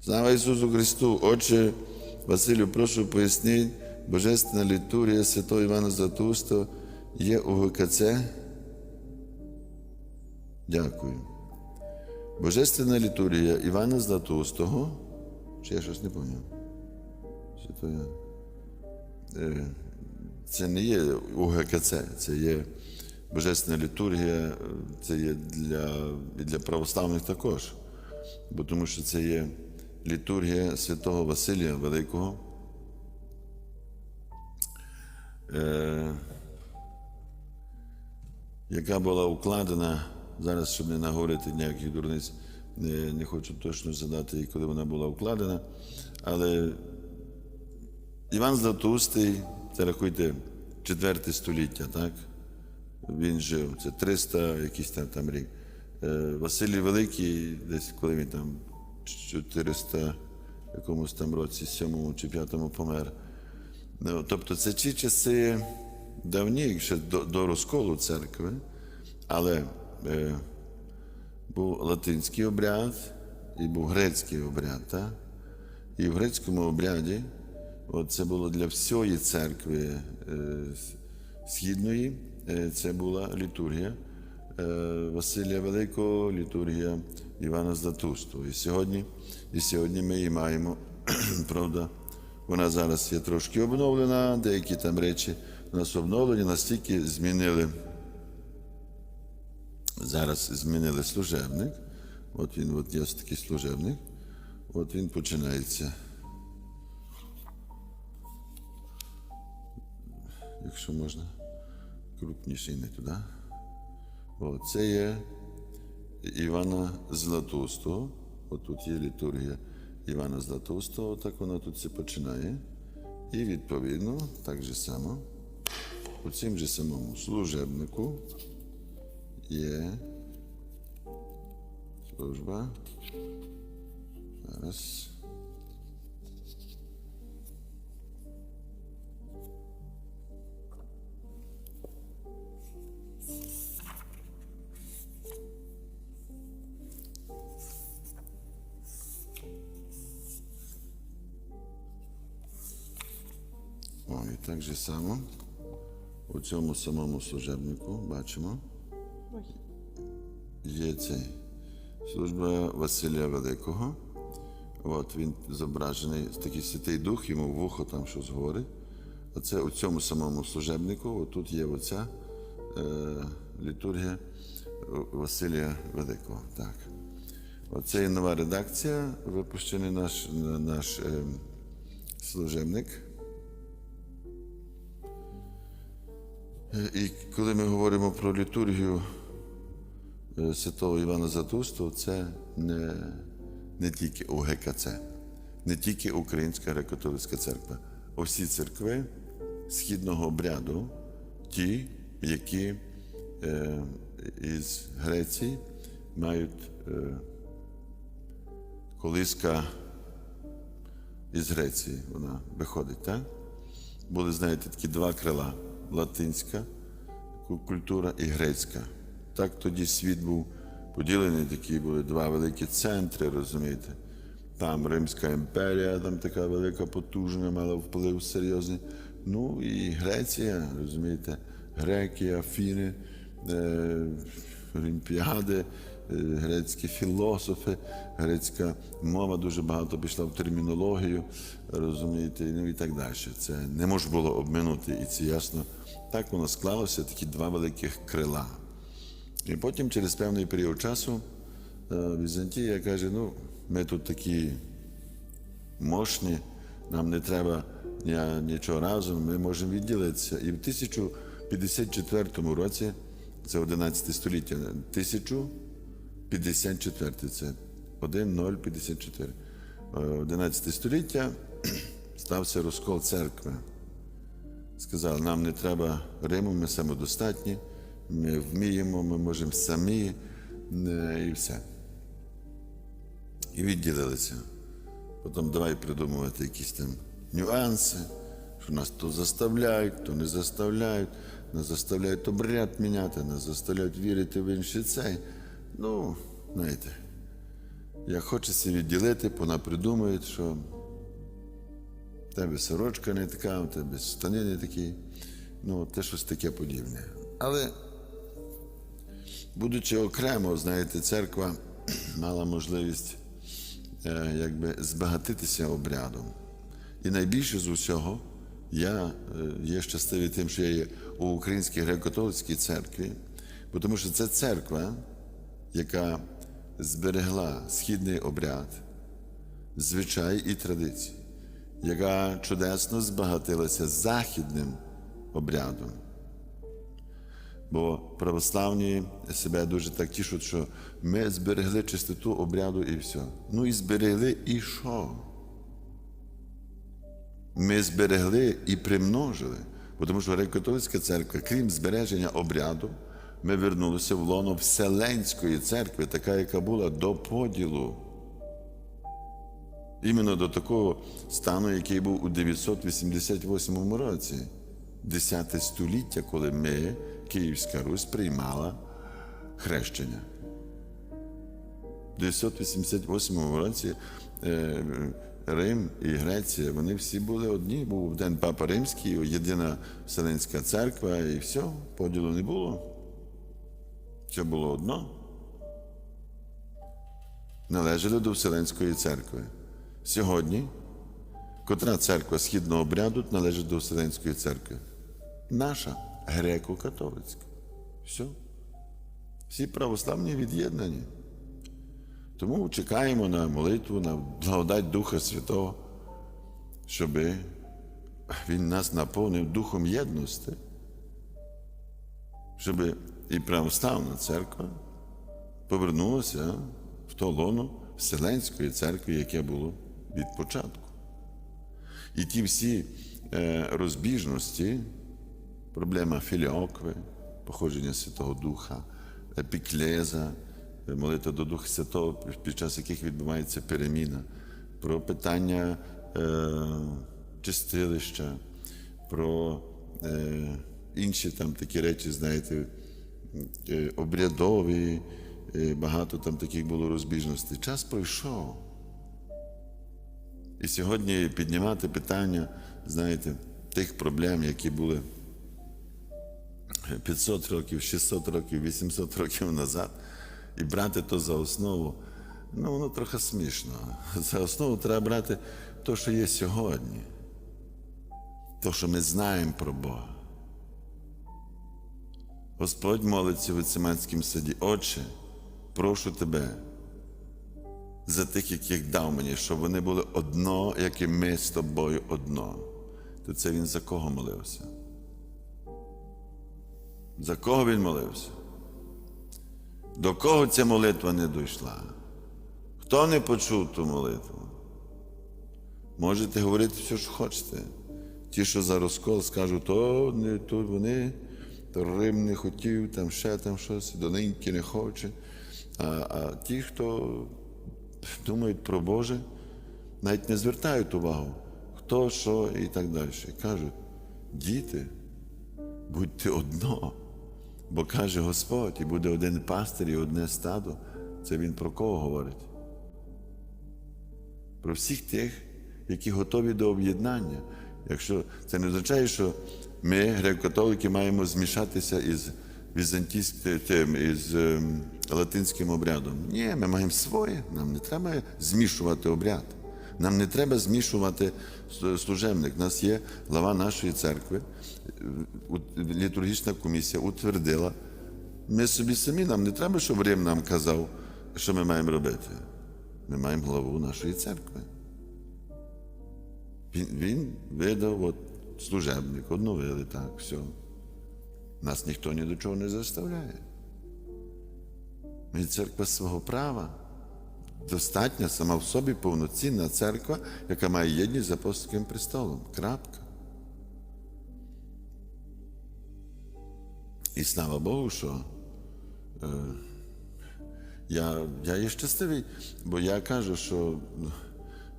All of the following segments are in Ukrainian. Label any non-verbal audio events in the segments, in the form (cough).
Слава Ісусу Христу! Отче Василю, прошу поясніть, Божественна літургія Святого Івана Златоуста є у ГКЦ? Дякую. Божественна літургія Івана Златоустого. Чи я щось не пам'ятаю? Я? Е, Це не є УГКЦ, це є Божественна літургія, це є для, і для православних також. Бо тому що це є літургія святого Василія Великого. Е, яка була укладена, зараз, щоб не наговорити ніяких дурниць, не, не хочу точно задати, коли вона була укладена, але Іван Златоустий, це рахуйте, четверте століття, так? Він жив, це 300 якийсь там, там рік. Е, Василій Великий, десь коли він там 400 якомусь там році, 7 чи 5 помер. Ну, тобто це ті часи давні, ще до, до розколу церкви, але е, був латинський обряд і був грецький обряд. Так? І в грецькому обряді от це було для всієї церкви е, східної, е, це була літургія Василія Великого, літургія Івана Златустого. І сьогодні, і сьогодні ми її маємо, (clears throat) правда, вона зараз є трошки обновлена, деякі там речі у нас обновлені, настільки змінили. Зараз змінили служебник. От він, от є такий служебник. От він починається. Якщо можна, крупніший не туди. От, це є Івана Златоустого. От тут є літургія Івана Златоустого, так вона тут все починає. І відповідно, так же само, у цим же самому служебнику є служба. Зараз. Так же само у цьому самому служебнику бачимо. Є цей служба Василія Великого. От він зображений такий святий дух, йому вухо там щось говорить. Оце у цьому самому служебнику, отут є оця е, літургія Василія Великого. Так. Оце є нова редакція, випущений наш, наш е, служебник. І коли ми говоримо про літургію е, святого Івана Затустого, це не, не тільки УГКЦ, не тільки Українська греко-католицька церква, а всі церкви східного обряду, ті, які е, із Греції мають е, колиска із Греції, вона виходить, так? Були, знаєте, такі два крила латинська культура і грецька. Так тоді світ був поділений, такі були два великі центри, розумієте. Там Римська імперія, там така велика, потужна, мала вплив серйозний. Ну і Греція, розумієте, греки, Афіни, е, Олімпіади, е, грецькі філософи, грецька мова дуже багато пішла в термінологію, розумієте, ну і так далі. Це не можна було обминути, і це ясно. Так воно склалося, такі два великих крила. І потім, через певний період часу, е, Візантія каже: ну, ми тут такі мощні, нам не треба нічого разом, ми можемо відділитися. І в 1054 році, це 11 століття, 1054, це 1054. Е, 11 століття (clears throat) стався розкол церкви. Сказали, нам не треба Риму, ми самодостатні, ми вміємо, ми можемо самі е, і все. І відділилися. Потім давай придумувати якісь там нюанси, що нас то заставляють, то не заставляють, нас заставляють обряд міняти, нас заставляють вірити в інший цей. Ну, знаєте. як хочеться відділити, вона придумують, що тебе сорочка не така, у тебе штани не такі. Ну, те щось таке подібне. Але, будучи окремо, знаєте, церква (clears throat) мала можливість е, якби збагатитися обрядом. І найбільше з усього я е, є щасливий тим, що я є у Українській греко-католицькій церкві, бо тому що це церква, яка зберегла східний обряд, звичай і традиції, яка чудесно збагатилася західним обрядом. Бо православні себе дуже так тішуть, що ми зберегли чистоту обряду і все. Ну і зберегли і що? Ми зберегли і примножили. Тому що Греко-католицька церква, крім збереження обряду, ми вернулися в лоно Вселенської церкви, така, яка була до поділу. Іменно до такого стану, який був у 988 році, 10 століття, коли ми, Київська Русь, приймала хрещення. У 988 році е, Рим і Греція, вони всі були одні. Був день Папа Римський, єдина Вселенська церква, і все, поділу не було. Це було одно. Належали до Вселенської церкви. Сьогодні, котра церква східного обряду належить до Вселенської церкви? Наша греко-католицька. Все. Всі православні від'єднані. Тому чекаємо на молитву, на благодать Духа Святого, щоб Він нас наповнив духом єдності, щоб і православна церква повернулася в то лоно Вселенської церкви, яке було від початку. І ті всі е, розбіжності, проблема філіокви, походження Святого Духа, епіклеза, молитва до Духа Святого, під час яких відбувається переміна, про питання е, чистилища, про е, інші там такі речі, знаєте, е, обрядові, е, багато там таких було розбіжностей. Час пройшов. І сьогодні піднімати питання, знаєте, тих проблем, які були 500 років, 600 років, 800 років назад, і брати то за основу, ну воно трохи смішно. За основу треба брати те, що є сьогодні, те, що ми знаємо про Бога. Господь молиться в Гециманському саді, Отче, прошу тебе за тих, яких дав мені, щоб вони були одно, як і ми з тобою одно. То це він за кого молився? За кого він молився? До кого ця молитва не дійшла? Хто не почув ту молитву? Можете говорити все, що хочете. Ті, що за розкол, скажуть, то не то вони, то Рим не хотів, там ще там щось, доненьки не хоче. А, а ті, хто думають про Боже, навіть не звертають увагу, хто, що і так далі. Кажуть, діти, будьте одно. Бо каже Господь, і буде один пастир і одне стадо. Це він про кого говорить? Про всіх тих, які готові до об'єднання. Якщо це не означає, що ми, греко-католики, маємо змішатися із візантійським із ем, латинським обрядом. Ні, ми маємо своє. Нам не треба змішувати обряд. Нам не треба змішувати служебник. У нас є глава нашої церкви, літургічна комісія утвердила. Ми собі самі, нам не треба, щоб Рим нам казав, що ми маємо робити. Ми маємо главу нашої церкви. Він, він видав от, служебник, одновили так, все. Нас ніхто ні до чого не заставляє. Ми церква свого права. Достатня сама в собі повноцінна церква, яка має єдність з апостольським престолом. Крапка. І слава Богу, що е, я, я є щасливий, бо я кажу, що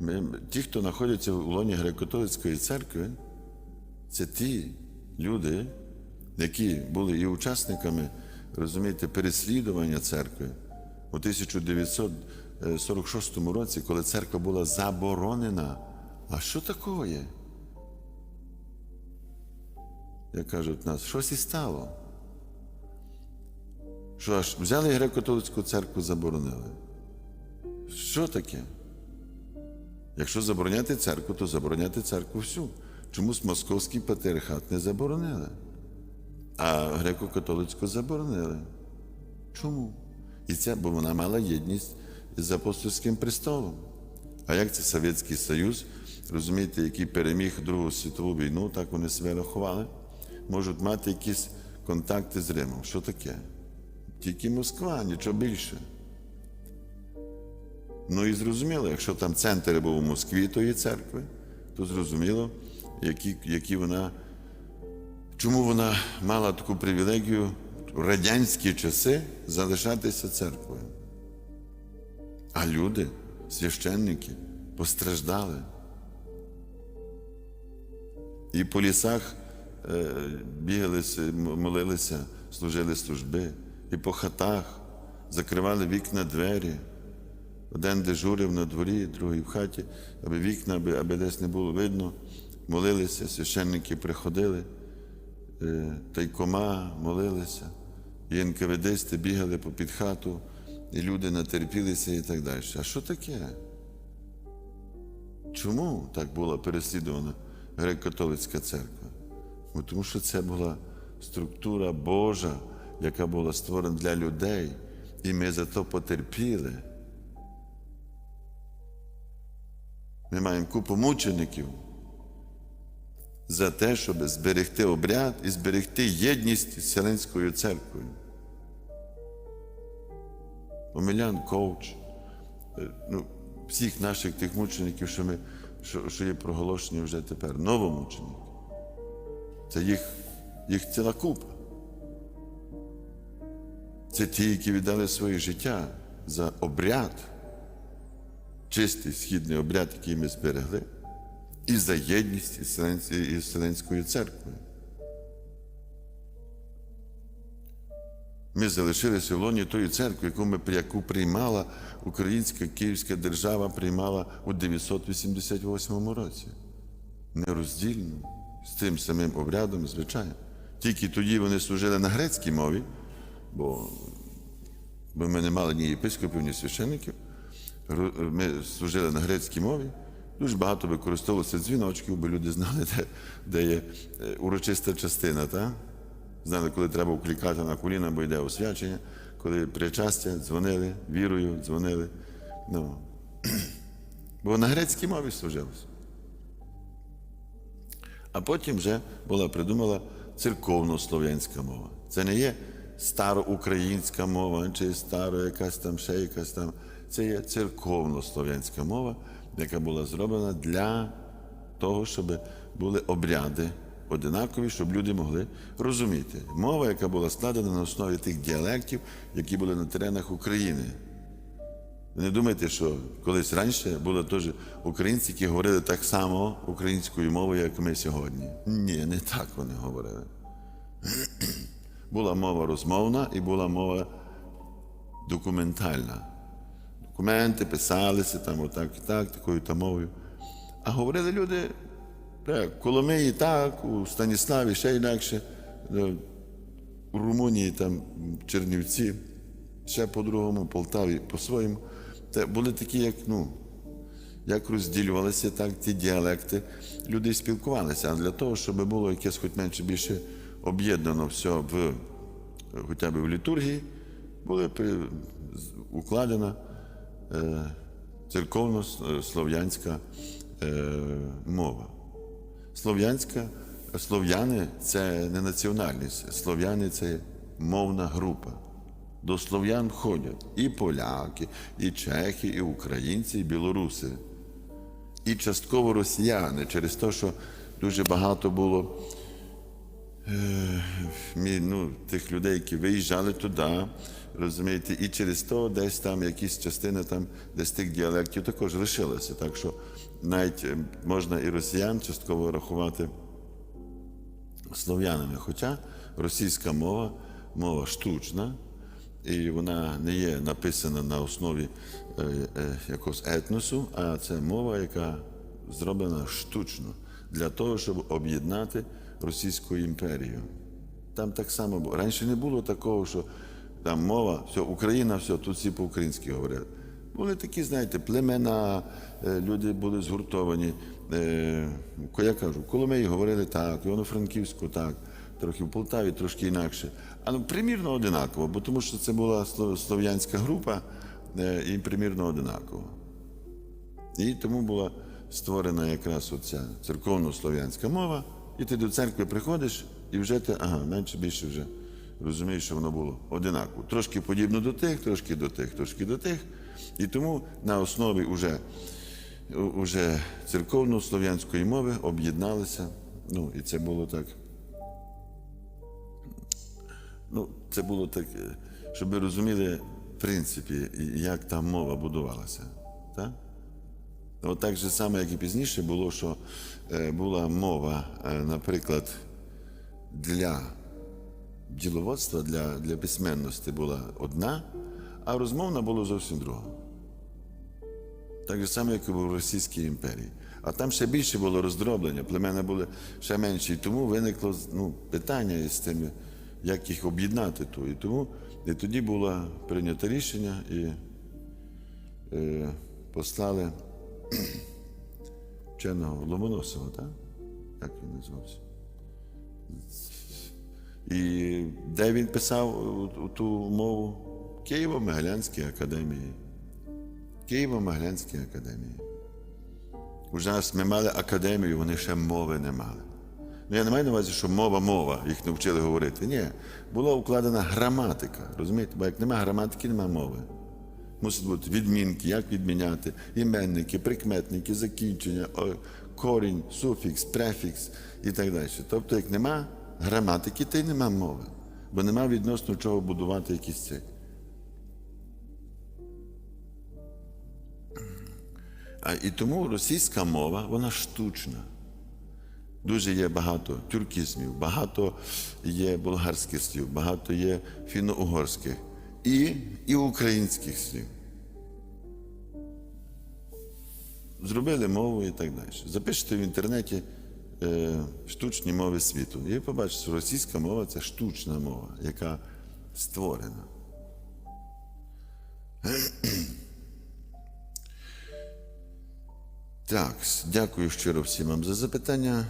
ми, ті, хто знаходяться в лоні греко-католицької церкви, це ті люди, які були і учасниками, розумієте, переслідування церкви у 1900 е, 46-му році, коли церква була заборонена. А що таке? Як кажуть нас, щось і стало. Що аж взяли греко-католицьку церкву заборонили. Що таке? Якщо забороняти церкву, то забороняти церкву всю. Чомусь московський патріархат не заборонили, а греко-католицьку заборонили. Чому? І це, бо вона мала єдність з апостольським престолом. А як це Совєтський Союз, розумієте, який переміг Другу світову війну, так вони себе рахували, можуть мати якісь контакти з Римом. Що таке? Тільки Москва, нічого більше. Ну і зрозуміло, якщо там центр був у Москві тої церкви, то зрозуміло, які, які вона, чому вона мала таку привілегію в радянські часи залишатися церквою. А люди, священники, постраждали. І по лісах е, бігали, с- м- молилися, служили служби, і по хатах закривали вікна двері. Один дежурив на дворі, другий в хаті, аби вікна, аби, аби десь не було видно. Молилися, священники приходили, тайкома молилися, і НКВДсти бігали попід хату, і люди натерпілися і так далі. А що таке? Чому так була переслідувана греко-католицька церква? Бо Тому що це була структура Божа, яка була створена для людей, і ми за то потерпіли. Ми маємо купу мучеників за те, щоб зберегти обряд і зберегти єдність з Вселенською церквою. Омелян Ковч, е, ну, всіх наших тих мучеників, що, ми, що, що є проголошені вже тепер, новомученики. Це їх, їх ціла купа. Це ті, які віддали своє життя за обряд чистий східний обряд, який ми зберегли, і за єдність із Вселенсь- Вселенською церквою. Ми залишилися в лоні тої церкви, яку, ми, яку приймала Українська Київська держава приймала у 988 році. Нероздільно, з тим самим обрядом, звичайно. Тільки тоді вони служили на грецькій мові, бо, ми не мали ні єпископів, ні священиків. Ми служили на грецькій мові. Дуже багато використовувалося дзвіночків, бо люди знали, де, де є е, урочиста частина. Та? Знали, коли треба вкликати на коліна, бо йде освячення, коли причастя, дзвонили, вірою, дзвонили. Ну. (clears throat) Бо на грецькій мові служилося. А потім вже була придумала церковно-слов'янська мова. Це не є староукраїнська мова, чи старо якась там ще якась там. Це є церковно-слов'янська мова, яка була зроблена для того, щоб були обряди одинакові, щоб люди могли розуміти. Мова, яка була складена на основі тих діалектів, які були на теренах України. Не думайте, що колись раніше були теж українці, які говорили так само українською мовою, як ми сьогодні. Ні, не так вони говорили. Була мова розмовна і була мова документальна. Документи писалися там отак і так, такою та мовою. А говорили люди Коломиї так, у Станіславі ще інакше, у Румунії там Чернівці, ще по-другому, Полтаві по-своєму. Це були такі, як, ну, як розділювалися так ті діалекти, люди спілкувалися. А для того, щоб було якесь хоч менше більше об'єднано все в, хоча б в літургії, була укладена церковно-слов'янська е, мова. Слов'янська, слов'яни це не національність, слов'яни це мовна група. До слов'ян входять і поляки, і чехи, і українці, і білоруси, і частково росіяни, через те, що дуже багато було е, ну, тих людей, які виїжджали туди, розумієте, і через то десь там якісь частини там, десь тих діалектів також лишилися. Так що навіть е, можна і росіян частково рахувати слов'янами. Хоча російська мова мова штучна, і вона не є написана на основі е, е, якогось етносу, а це мова, яка зроблена штучно для того, щоб об'єднати Російську імперію. Там так само було. Раніше не було такого, що там мова, все, Україна, все, тут всі по-українськи говорять. Були такі, знаєте, племена, е, люди були згуртовані. Е, Я кажу, в Коломиї говорили так, в Івано-Франківську так, трохи в Полтаві, трошки інакше. А ну, примірно одинаково, бо тому що це була слов'янська група е, і примірно одинаково. І тому була створена якраз оця церковно-слов'янська мова, і ти до церкви приходиш, і вже ти, ага, менше більше вже розумієш, що воно було одинаково. Трошки подібно до тих, трошки до тих, трошки до тих. І тому на основі уже, уже церковно-слов'янської мови об'єдналися. Ну, і це було так. Ну, це було так, е, щоб ви розуміли, в принципі, як та мова будувалася. Так? От так же саме, як і пізніше, було, що е, була мова, е, наприклад, для діловодства, для, для письменності була одна, а розмовна була зовсім друга. Так же саме, як і в Російській імперії. А там ще більше було роздроблення, племена були ще менші. І тому виникло ну, питання із тим, як їх об'єднати. То. І тому і тоді було прийнято рішення і е, послали вченого Ломоносова, так? Як він називався? І де він писав ту мову? Києво-Могилянській академії. Києво-Могилянській академії. У нас ми мали академію, вони ще мови не мали. Ну, я не маю на увазі, що мова мова, їх не вчили говорити. Ні, була укладена граматика. Розумієте? Бо як немає граматики, немає мови. Мусить бути відмінки, як відміняти, іменники, прикметники, закінчення, корінь, суфікс, префікс і так далі. Тобто, як нема граматики, то й нема мови. Бо нема відносно чого будувати якісь ці. А і тому російська мова, вона штучна. Дуже є багато тюркізмів, багато є болгарських слів, багато є фіно-угорських і, і українських слів. Зробили мову і так далі. Запишете в інтернеті е, штучні мови світу. І побачите, що російська мова це штучна мова, яка створена. Так, дякую щиро всім вам за запитання.